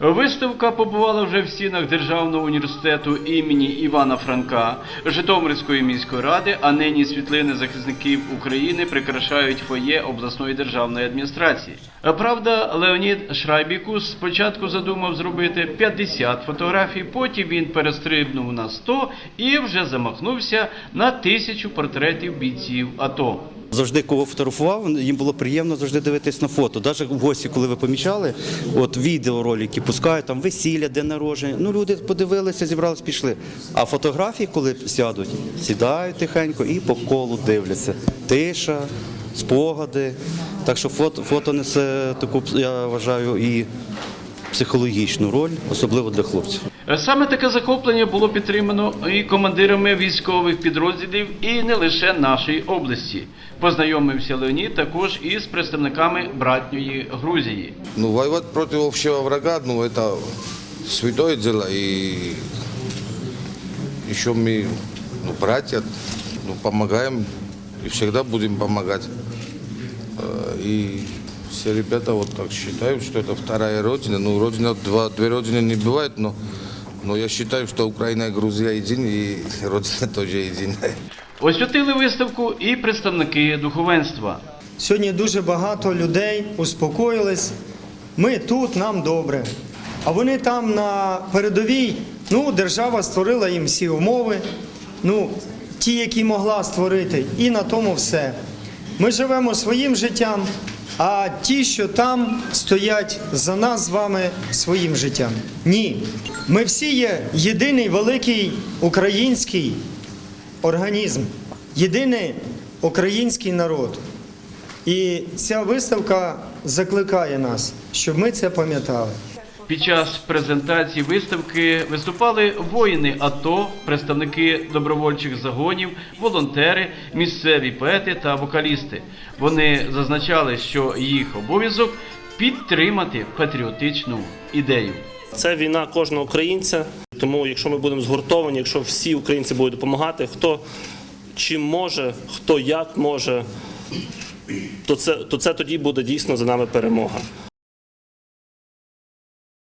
Виставка побувала вже в стінах Державного університету імені Івана Франка, Житомирської міської ради, а нині світлини захисників України прикрашають фоє обласної державної адміністрації. Правда, Леонід Шрайбікус спочатку задумав зробити 50 фотографій, потім він перестрибнув на 100 і вже замахнувся на тисячу портретів бійців АТО. Завжди кого фотографував, їм було приємно завжди дивитись на фото. Навіть в гості, коли ви помічали, от відеоролики пускають, там весілля, день народження. Ну люди подивилися, зібрались, пішли. А фотографії, коли сядуть, сідають тихенько і по колу дивляться. Тиша, спогади. Так що фото, фото несе таку, я вважаю, і психологічну роль, особливо для хлопців. Саме таке захоплення було підтримано і командирами військових підрозділів, і не лише нашої області. Познайомився Леонід також із представниками братньої Грузії. Ну, воевать против общего врага, ну, это святое дело, и еще мы, ну, братья, ну, помогаем, и всегда будем помогать. Э, И все ребята вот так считают, что это вторая родина. Ну, родина, два, две родины не бывает, но, но я считаю, что Украина и Грузия едины, и родина тоже единая. Освятили виставку і представники духовенства. Сьогодні дуже багато людей успокоїлись. Ми тут, нам добре. А вони там на передовій, ну, держава створила їм всі умови, ну, ті, які могла створити, і на тому все. Ми живемо своїм життям, а ті, що там стоять за нас з вами своїм життям. Ні. Ми всі є єдиний великий український організм, єдиний український народ. І ця виставка закликає нас, щоб ми це пам'ятали. Під час презентації виставки виступали воїни АТО, представники добровольчих загонів, волонтери, місцеві поети та вокалісти. Вони зазначали, що їх обов'язок підтримати патріотичну ідею. Це війна кожного українця. Тому, якщо ми будемо згуртовані, якщо всі українці будуть допомагати, хто чим може, хто як може, то це, то це тоді буде дійсно за нами перемога.